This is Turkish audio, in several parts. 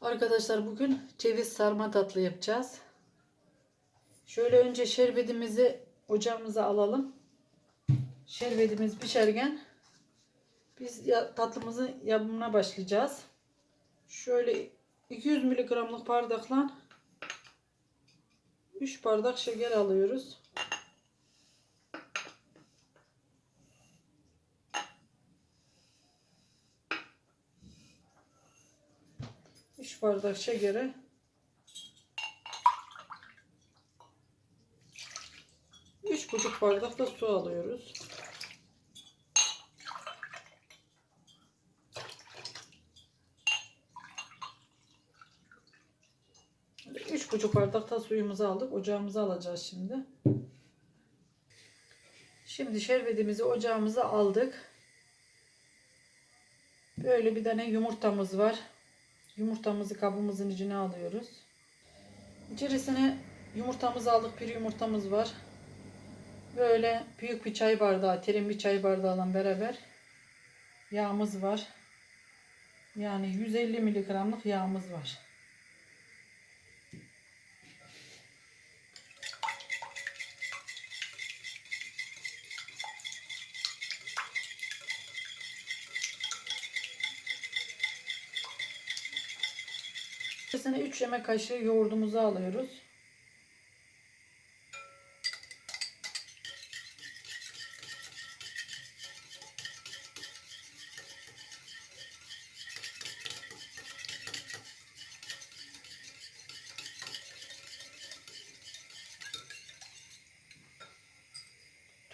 Arkadaşlar bugün ceviz sarma tatlı yapacağız. Şöyle önce şerbetimizi ocağımıza alalım. Şerbetimiz pişerken biz tatlımızın yapımına başlayacağız. Şöyle 200 miligramlık bardakla 3 bardak şeker alıyoruz. Üç bardak şekeri üç buçuk bardak da su alıyoruz. Üç buçuk bardak da suyumuzu aldık. Ocağımıza alacağız şimdi. Şimdi şerbetimizi ocağımıza aldık. Böyle bir tane yumurtamız var. Yumurtamızı kabımızın içine alıyoruz. İçerisine yumurtamızı aldık. Bir yumurtamız var. Böyle büyük bir çay bardağı, terin bir çay bardağıyla beraber yağımız var. Yani 150 miligramlık yağımız var. İçerisine 3 yemek kaşığı yoğurdumuzu alıyoruz.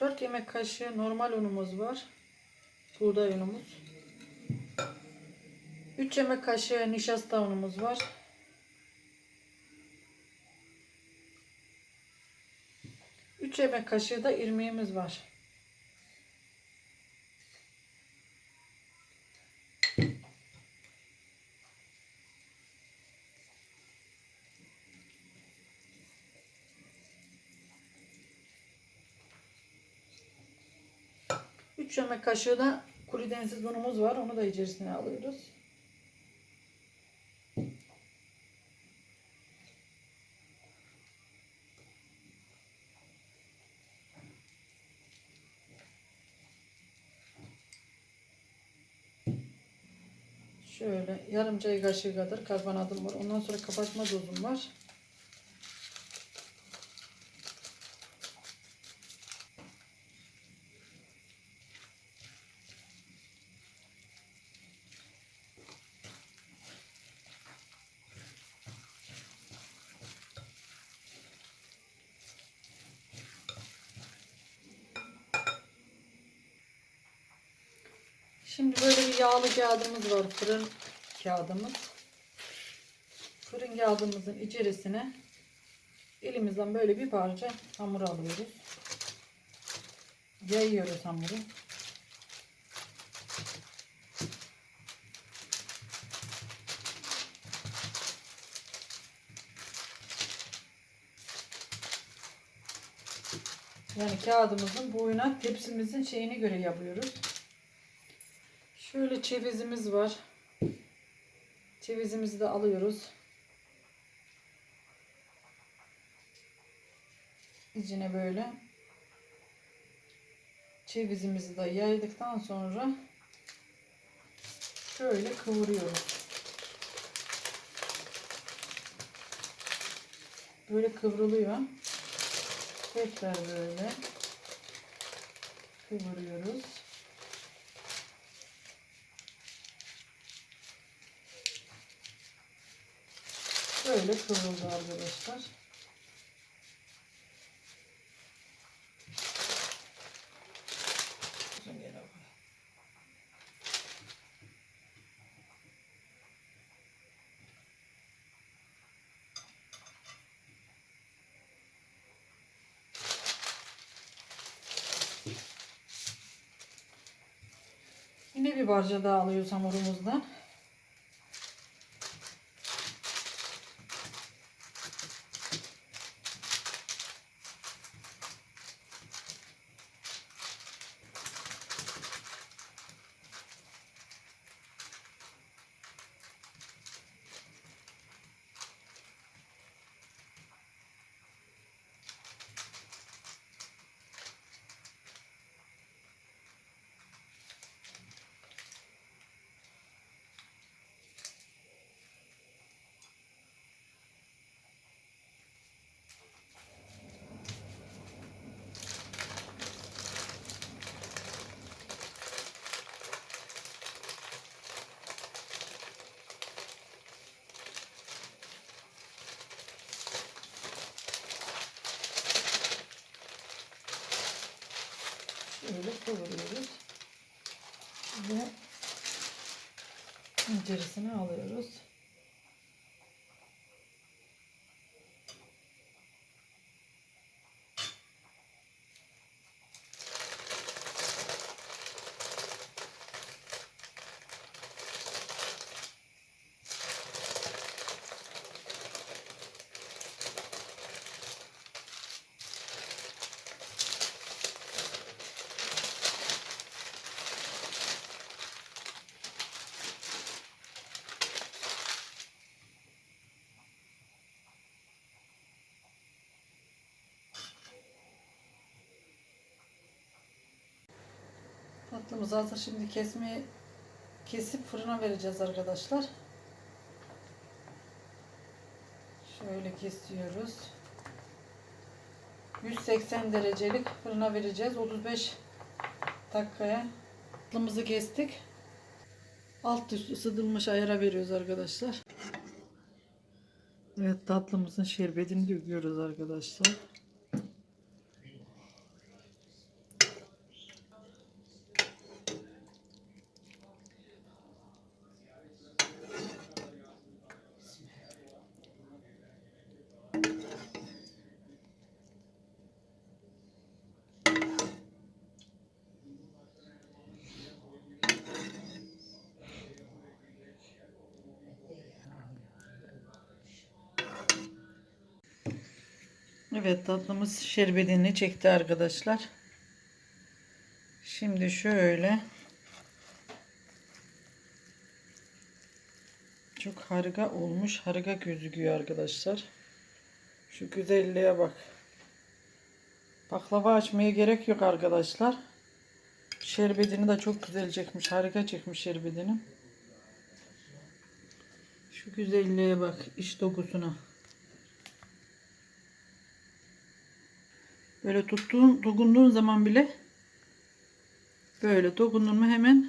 Dört yemek kaşığı normal unumuz var. Buğday unumuz. 3 yemek kaşığı nişasta unumuz var. Üç yemek kaşığı da irmiğimiz var. Üç yemek kaşığı da kuru densiz unumuz var. Onu da içerisine alıyoruz. Şöyle yarım çay kaşığı kadar karbonatım var. Ondan sonra kapatma dozum var. Şimdi böyle bir yağlı kağıdımız var. Fırın kağıdımız. Fırın kağıdımızın içerisine elimizden böyle bir parça hamur alıyoruz. Yayıyoruz hamuru. Yani kağıdımızın boyuna tepsimizin şeyine göre yapıyoruz. Şöyle çevizimiz var. Çevizimizi de alıyoruz. İçine böyle çevizimizi de yaydıktan sonra şöyle kıvırıyoruz. Böyle kıvrılıyor. Tekrar böyle kıvırıyoruz. Böyle kıvrıldı arkadaşlar. Yine bir parça daha alıyoruz hamurumuzdan. Şöyle kavuruyoruz. Ve içerisine alıyoruz. Tatlımız hazır. Şimdi kesmeyi kesip fırına vereceğiz arkadaşlar. Şöyle kesiyoruz. 180 derecelik fırına vereceğiz. 35 dakikaya tatlımızı kestik. Alt üst ısıtılmış ayara veriyoruz arkadaşlar. Evet tatlımızın şerbetini döküyoruz arkadaşlar. Evet tatlımız şerbetini çekti arkadaşlar. Şimdi şöyle çok harika olmuş. Harika gözüküyor arkadaşlar. Şu güzelliğe bak. Baklava açmaya gerek yok arkadaşlar. Şerbetini de çok güzel çekmiş. Harika çekmiş şerbetini. Şu güzelliğe bak. iç dokusuna. Böyle tuttuğun, dokunduğun zaman bile böyle dokundun mu hemen